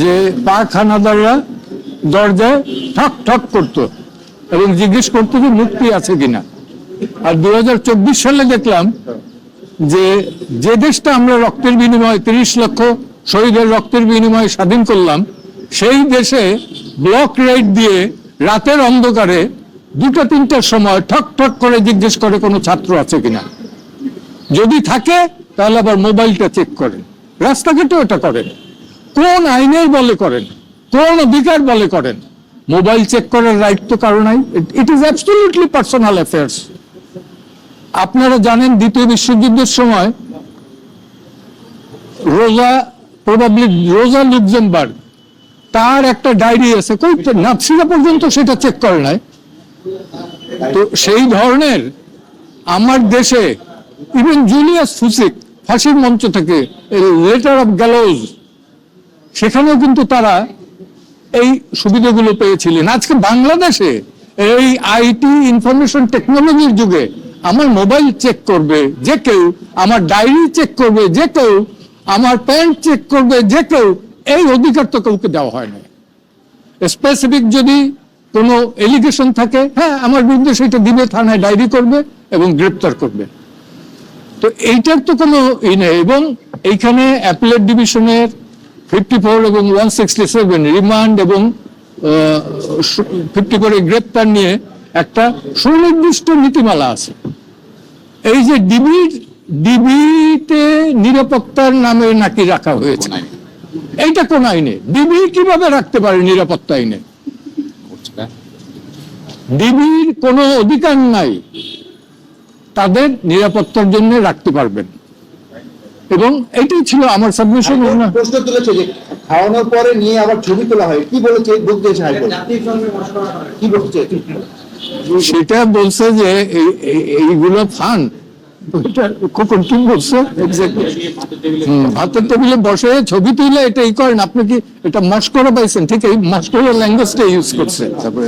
যে পাক হানাদাররা দরজায় ঠক ঠক করতো এবং জিজ্ঞেস করতো যে মুক্তি আছে কিনা। আর দু হাজার চব্বিশ সালে দেখলাম যে যে দেশটা আমরা রক্তের বিনিময়ে তিরিশ লক্ষ শহীদের রক্তের বিনিময়ে স্বাধীন করলাম, সেই দেশে ব্লক রেড দিয়ে রাতের অন্ধকারে দুটো তিনটার সময় ঠক ঠক করে জিজ্ঞেস করে কোনো ছাত্র আছে কিনা। যদি থাকে, তাহলে আবার মোবাইলটা চেক করেন। রাস্তাঘাটেও এটা করেন। কোন আইনের বলে করেন? কোন অধিকার বলে করেন? মোবাইল চেক করার রাইট তো কারও নাই? It is absolutely personal affairs আপনারা জানেন দ্বিতীয় বিশ্বযুদ্ধের সময় রোজা প্রবাবলি রোজা লুক্সেমবার্গ তার একটা ডায়েরি আছে। কই নাৎসিরা পর্যন্ত সেটা চেক করে নাই। তো সেই ধরনের আমার দেশে ইভেন জুলিয়াস ফুসিক ফাঁসির মঞ্চ থেকে লেটার অফ গ্যালোজ সেখানেও কিন্তু তারা এই সুবিধাগুলো পেয়েছিলেন। আজকে বাংলাদেশে এই আইটি ইনফরমেশন টেকনোলজির যুগে আমার মোবাইল চেক করবে, যে কেউ আমার ডায়েরি চেক করবে, যে কেউ আমার প্যান্ট চেক করবে, যে কেউ, এই অধিকার তো কাউকে দেওয়া হয় না স্পেসিফিক যদি কোনো এলিগেশন থাকে হ্যাঁ আমার বিরুদ্ধে সেটা দিবে, থানায় ডায়েরি করবে এবং গ্রেপ্তার করবে। তো এইটার তো কোনো ই নেই এবং এইখানে অ্যাপেলেট ডিভিশনের ফিফটি ফোর এবং ওয়ান সিক্সটি সেভেন রিমান্ড এবং ফিফটি করে গ্রেপ্তার নিয়ে একটা সুনির্দিষ্ট নীতিমালা আছে। এই যে ডিবি ডিবিতে নিরাপত্তার নামে নাকি রাখা হয়েছে। এইটা কোন আইনে ডিবি কীভাবে রাখতে পারে নিরাপত্তা আইনে ডিবির কোনো অধিকার নাই। তাদের নিরাপত্তার জন্য রাখতে পারবেন। এবং এটাই ছিল আমার সাবমিশন না? প্রশ্ন তুলেছে যে খাওয়ানোর পরে নিয়ে আবার ছবি তোলা হয়। কি বলেছে বুক দিয়েছে হাইকোর্ট? কি বলছে? সেটা বলছে যে এই- এই- এইগুলো ফান খোকন কি বলছে। ভাতের টেবিলে বসে ছবি তুলে এটা এই করেন আপনি কি এটা মস্করা পাইছেন? ঠিক এই মস্করা ল্যাঙ্গুয়েজটা ইউজ করছে। তারপরে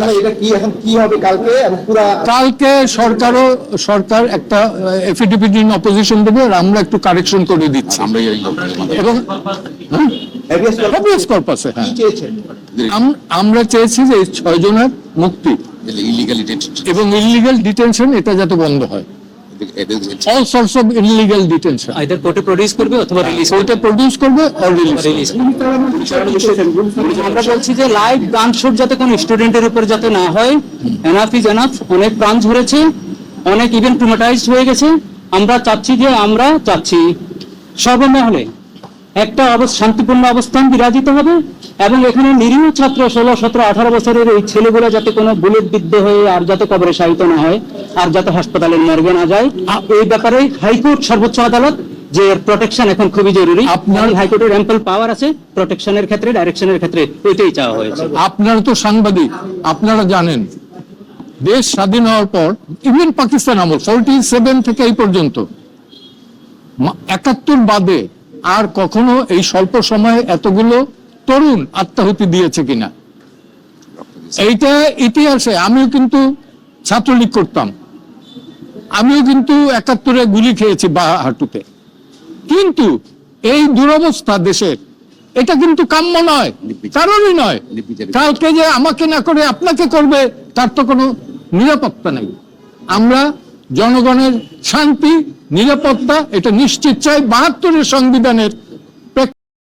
মানে এটা কি এখন কি হবে কালকে? এবং পুরা কালকে সরকারও সরকার একটা এফিডেভিট ইন অপোজিশন দেবে আর আমরা একটু কারেকশন করে দিচ্ছি। আমরা এবং হ্যাঁ। আমরা চেয়েছি যে ছয় জনের মুক্তি এবং ইলিগাল ডিটেনশন এটা যাতে বন্ধ হয়। All sorts of illegal detention either কোর্টে প্রডিউস করবে অথবা রিলিজ কোর্টে প্রডিউস করবে অর রিলিজ রিলিজ আমরা বলছি যে লাইভ গান শুট যাতে কোনো স্টুডেন্টের উপর যাতে না হয় এনাফ ইজ এনাফ অনেক প্রাণ ঝরেছে অনেক ইভেন ট্রুমাটাইজড হয়ে গেছে। আমরা চাচ্ছি যে আমরা চাচ্ছি। সর্বমহলে একটা শান্তিপূর্ণ অবস্থান বিরাজিত হবে এবং এখানে নিরীহ ছাত্র ষোলো সতেরো আঠারো বছরের এই ছেলেগুলো যাতে কোনো বুলেট বিদ্ধ হয়ে আর যাতে কবরে শায়িত না হয় আর যাতে হাসপাতালের মর্গে না যায়। এই ব্যাপারে হাইকোর্ট সর্বোচ্চ আদালত যে প্রোটেকশন এখন খুবই জরুরি। আপনার- আপনার হাইকোর্টের অ্যাম্পল পাওয়ার আছে প্রোটেকশনের ক্ষেত্রে ডাইরেকশনের ক্ষেত্রে ওইটাই চাওয়া হয়েছে। আপনারা তো সাংবাদিক আপনারা জানেন দেশ স্বাধীন হওয়ার পর ইভেন পাকিস্তান আমল ফোরটি সেভেন থেকে এই পর্যন্ত একাত্তর বাদে আর কখনো এই স্বল্প সময়ে এতগুলো তরুণ আত্মাহুতি দিয়েছে কিনা? এইটা ইতিহাসে আমিও কিন্তু ছাত্রলীগ করতাম। আমিও কিন্তু একাত্তরে গুলি খেয়েছি বা হাঁটুতে কিন্তু এই দুরবস্থা দেশের এটা কিন্তু কাম্য নয় কারণই নয়। কালকে যে আমাকে না করে আপনাকে করবে তার তো কোনো নিরাপত্তা নেই। আমরা জনগণের শান্তি নিরাপত্তা এটা নিশ্চিত চাই বাহাত্তরের সংবিধানের